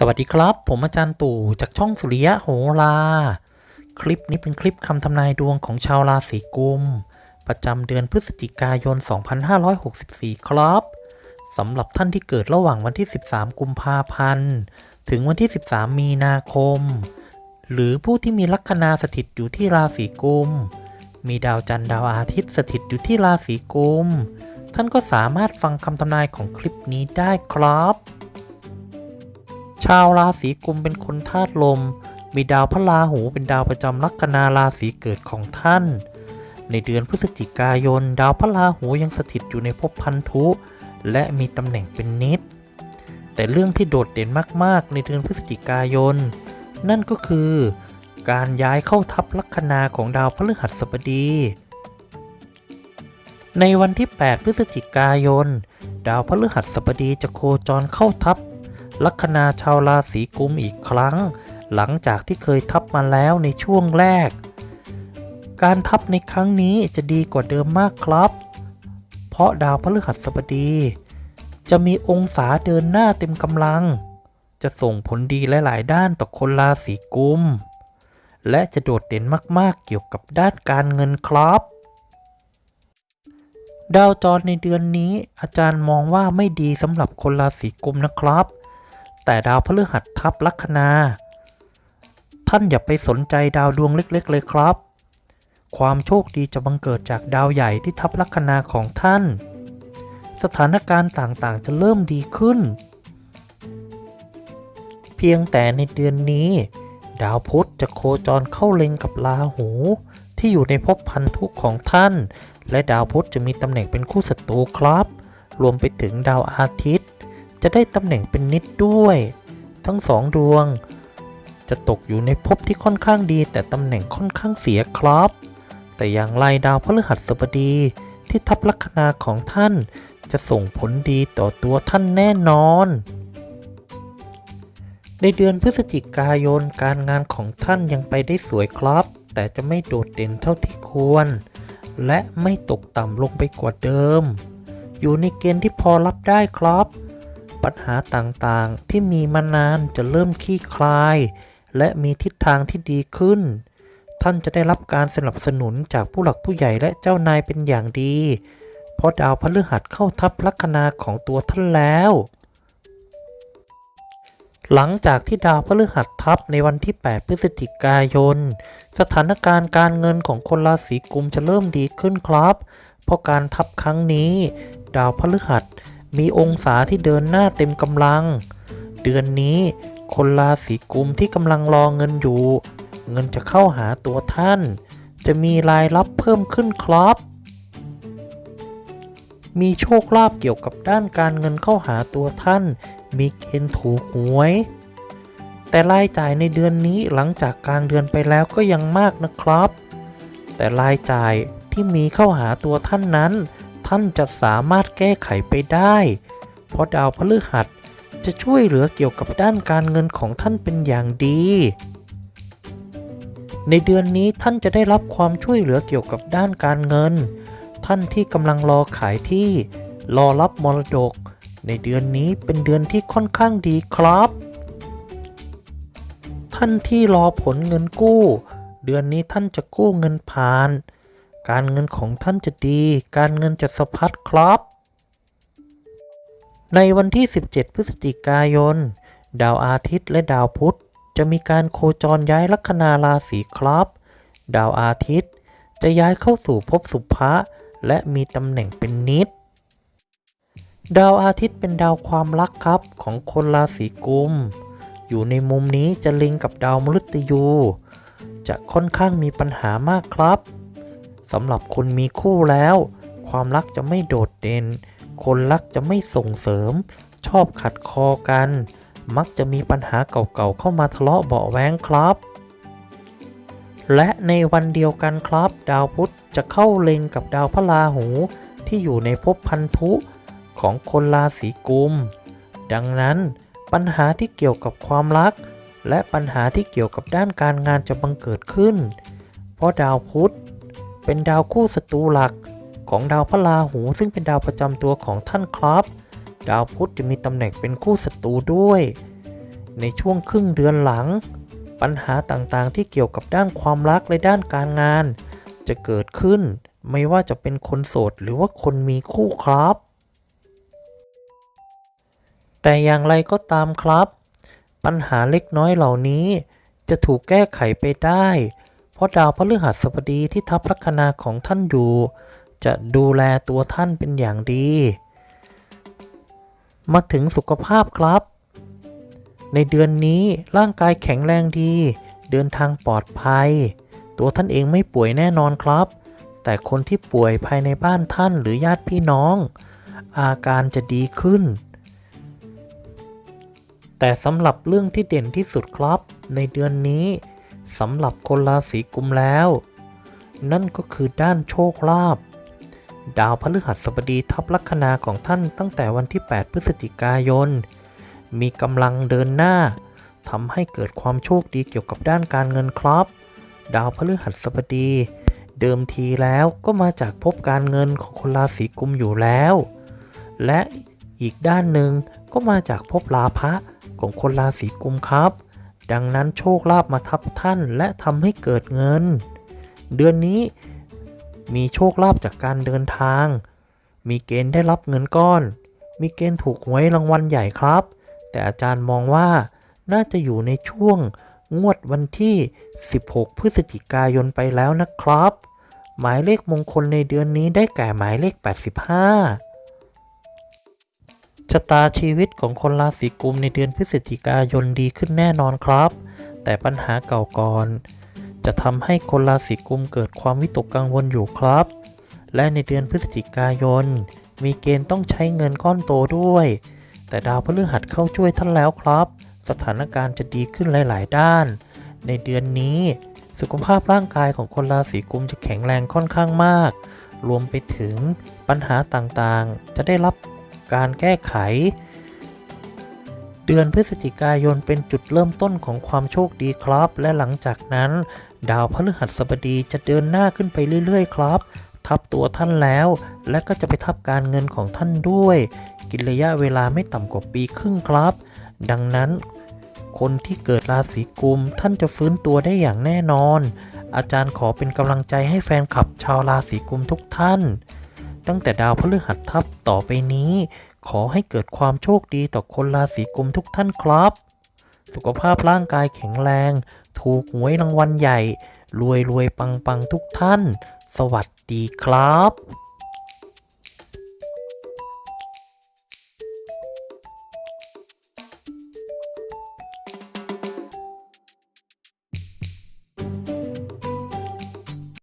สวัสดีครับ ผมอาจารย์ตู่จากช่องสุริยะโหรา คลิปนี้เป็นคลิปคำทำนายดวงของชาวราศีกุม ประจำเดือนพฤศจิกายน 2564 ครับสำหรับท่านที่เกิดระหว่างวันที่ 13 กุมภาพันธ์ ถึงวันที่ 13 มีนาคม หรือผู้ที่มีลัคนาสถิตอยู่ที่ราศีกุม มีดาวจันทร์ดาวอาทิตย์สถิตอยู่ที่ราศีกุม ท่านก็สามารถฟังคำทำนายของคลิปนี้ได้ครับ ชาวราศีกุมเป็นคนธาตุลม มีดาวพระราหูเป็นดาวประจำลัคนาราศีเกิดของท่าน ในเดือนพฤศจิกายน ดาวพระราหูยังสถิตอยู่ในภพพันธุ และมีตำแหน่งเป็นนิด แต่เรื่องที่โดดเด่นมากๆ ในเดือนพฤศจิกายน นั่นก็คือ การย้ายเข้าทับลัคนาของดาวพฤหัสบดี ในวันที่ 8 พฤศจิกายน ดาวพฤหัสบดีจะโคจรเข้าทับ ลัคนาชาวราศีกุมอีกครั้ง หลังจากที่เคยทับมาแล้วในช่วงแรก การทับในครั้งนี้จะดีกว่าเดิมมากครับ เพราะดาวพฤหัสบดี จะมีองศาเดินหน้าเต็มกำลัง จะส่งผลดีหลาย ๆ ด้านต่อคนราศีกุม และจะโดดเด่นมาก ๆ เกี่ยวกับด้านการเงินครับดาวจรในเดือนนี้อาจารย์มองว่าไม่ดีสำหรับคนราศีกุมนะครับ แต่ดาวพฤหัสทับลัคนา ท่านอย่าไปสนใจดาวดวงเล็กๆเลยครับ ความโชคดีจะบังเกิดจากดาวใหญ่ที่ทับลัคนาของท่าน สถานการณ์ต่างๆจะเริ่มดีขึ้น เพียงแต่ในเดือนนี้ ดาวพุธจะโคจรเข้าเล็งกับราหู ที่อยู่ในภพพันธุของท่าน และดาวพุธจะมีตำแหน่งเป็นคู่ศัตรูครับ รวมไปถึงดาวอาทิตย์ จะได้ตำแหน่งเป็นนิดด้วย ทั้งสองดวง จะตกอยู่ในภพที่ค่อนข้างดี แต่ตำแหน่งค่อนข้างเสียครับ แต่อย่างไรดาวพฤหัสบดีที่ทับลัคนาของท่าน จะส่งผลดีต่อตัวท่านแน่นอน ในเดือนพฤศจิกายนการงานของท่านยังไปได้สวยครับ แต่จะไม่โดดเด่นเท่าที่ควร และไม่ตกต่ำลงไปกว่าเดิม อยู่ในเกณฑ์ที่พอรับได้ครับ ปัญหาต่างๆ ที่มีมานานจะเริ่มคลี่คลาย และมีทิศทางที่ดีขึ้น ท่านจะได้รับการสนับสนุนจากผู้หลักผู้ใหญ่และเจ้านายเป็นอย่างดี เพราะดาวพฤหัสเข้าทับลัคนาของตัวท่านแล้ว หลังจากที่ดาวพฤหัสทับในวันที่ 8 พฤศจิกายน สถานการณ์การเงินของคนราศีกุมจะเริ่มดีขึ้นครับ เพราะการทับครั้งนี้ ดาวพฤหัส มีองศาที่เดินหน้าเต็มกำลัง เดือนนี้คนราศีกุมที่กำลังรอเงินอยู่ เงินจะเข้าหาตัวท่าน จะมีรายรับเพิ่มขึ้นครับ มีโชคลาภเกี่ยวกับด้านการเงินเข้าหาตัวท่าน มีเกณฑ์ถูกหวย แต่รายจ่ายในเดือนนี้หลังจากกลางเดือนไปแล้วก็ยังมากนะครับ แต่รายจ่ายที่มีเข้าหาตัวท่านนั้น ท่านจะสามารถแก้ไขไปได้ เพราะดาวพฤหัสจะช่วยเหลือเกี่ยวกับด้านการเงินของท่านเป็นอย่างดี ในเดือนนี้ท่านจะได้รับความช่วยเหลือเกี่ยวกับด้านการเงิน ท่านที่กำลังรอขายที่ รอรับมรดก ในเดือนนี้เป็นเดือนที่ค่อนข้างดีครับ ท่านที่รอผลเงินกู้ เดือนนี้ท่านจะกู้เงินผ่าน การเงินของท่านจะดี การเงินจะสะพัดครับ ในวันที่ 17 พฤศจิกายน ดาวอาทิตย์และดาวพุธจะมีการโคจรย้ายลัคนาราศีครับ ดาวอาทิตย์จะย้ายเข้าสู่ภพสุภะและมีตำแหน่งเป็นนิด ดาวอาทิตย์เป็นดาวความรักครับของคนราศีกุม อยู่ในมุมนี้จะลิงกับดาวมฤตยู จะค่อนข้างมีปัญหามากครับ สำหรับคนมีคู่แล้ว ความรักจะไม่โดดเด่น คนรักจะไม่ส่งเสริม ชอบขัดคอกัน มักจะมีปัญหาเก่าๆเข้ามาทะเลาะเบาะแว้งครับ และในวันเดียวกันครับ ดาวพุธจะเข้าเล็งกับดาวพระราหูที่อยู่ในภพพันธุของคนราศีกุม ดังนั้นปัญหาที่เกี่ยวกับความรัก และปัญหาที่เกี่ยวกับด้านการงานจะบังเกิดขึ้น เพราะดาวพุธ เป็นดาวคู่ศัตรูหลัก ของดาวพระราหูซึ่งเป็นดาวประจำตัวของท่านครับ ดาวพุธจะมีตำแหน่งเป็นคู่ศัตรูด้วย ในช่วงครึ่งเดือนหลัง ปัญหาต่างๆที่เกี่ยวกับด้านความรักและด้านการงาน จะเกิดขึ้นไม่ว่าจะเป็นคนโสดหรือว่าคนมีคู่ครับ แต่อย่างไรก็ตามครับ ปัญหาเล็กน้อยเหล่านี้จะถูกแก้ไขไปได้ เพราะดาวพฤหัสบดีที่ทับลัคนาของท่านอยู่ จะดูแลตัวท่านเป็นอย่างดี มาถึงสุขภาพครับ ในเดือนนี้ร่างกายแข็งแรงดี เดินทางปลอดภัย ตัวท่านเองไม่ป่วยแน่นอนครับ แต่คนที่ป่วยภายในบ้านท่านหรือญาติพี่น้อง อาการจะดีขึ้นแต่สำหรับเรื่องที่เด่นที่สุดครับ ในเดือนนี้ สำหรับคนราศีกุมแล้ว นั่นก็คือด้านโชคลาภดาวพฤหัสบดีทับลัคนาของท่านตั้งแต่วันที่ 8 พฤศจิกายน มีกำลังเดินหน้าทำให้เกิดความโชคดีเกี่ยวกับด้านการเงินครับ ดาวพฤหัสบดี เดิมทีแล้วก็มาจากภพการเงินของคนราศีกุมอยู่แล้ว และอีกด้านหนึ่งก็มาจากภพลาภะของคนราศีกุมครับ ดังนั้นโชคลาภมาทับท่านและทำให้เกิดเงิน เดือนนี้มีโชคลาภจากการเดินทาง มีเกณฑ์ได้รับเงินก้อน มีเกณฑ์ถูกหวยรางวัลใหญ่ครับ แต่อาจารย์มองว่าน่าจะอยู่ในช่วงงวดวันที่ 16 พฤศจิกายนไปแล้วนะครับ หมายเลขมงคลในเดือนนี้ได้แก่หมายเลข 85 ชะตาชีวิตของคนราศีกุมในเดือนพฤศจิกายนดีขึ้นแน่นอนครับ แต่ปัญหาเก่าก่อน จะทำให้คนราศีกุมเกิดความวิตกกังวลอยู่ครับ และในเดือนพฤศจิกายน มีเกณฑ์ต้องใช้เงินก้อนโตด้วย แต่ดาวพฤหัสเข้าช่วยท่านแล้วครับ สถานการณ์จะดีขึ้นหลาย ๆ ด้าน ในเดือนนี้ สุขภาพร่างกายของคนราศีกุมจะแข็งแรงค่อนข้างมาก รวมไปถึงปัญหาต่างๆ จะได้รับ การแก้ไข เดือนพฤศจิกายนเป็นจุดเริ่มต้นของความโชคดีครับ และหลังจากนั้น ดาวพฤหัสบดีจะเดินหน้าขึ้นไปเรื่อย ๆ ครับ ทับตัวท่านแล้ว และก็จะไปทับการเงินของท่านด้วย กินระยะเวลาไม่ต่ำกว่าปีครึ่งครับ ดังนั้นคนที่เกิดราศีกุมท่านจะฟื้นตัวได้อย่างแน่นอน อาจารย์ขอเป็นกำลังใจให้แฟนคลับชาวราศีกุมทุกท่าน ตั้งแต่ดาวพฤหัสทับต่อไปนี้ ขอให้เกิดความโชคดีต่อคนราศีกุมทุกท่านครับ สุขภาพร่างกายแข็งแรง ถูกหวยรางวัลใหญ่ รวยรวยปังปังทุกท่าน สวัสดีครับ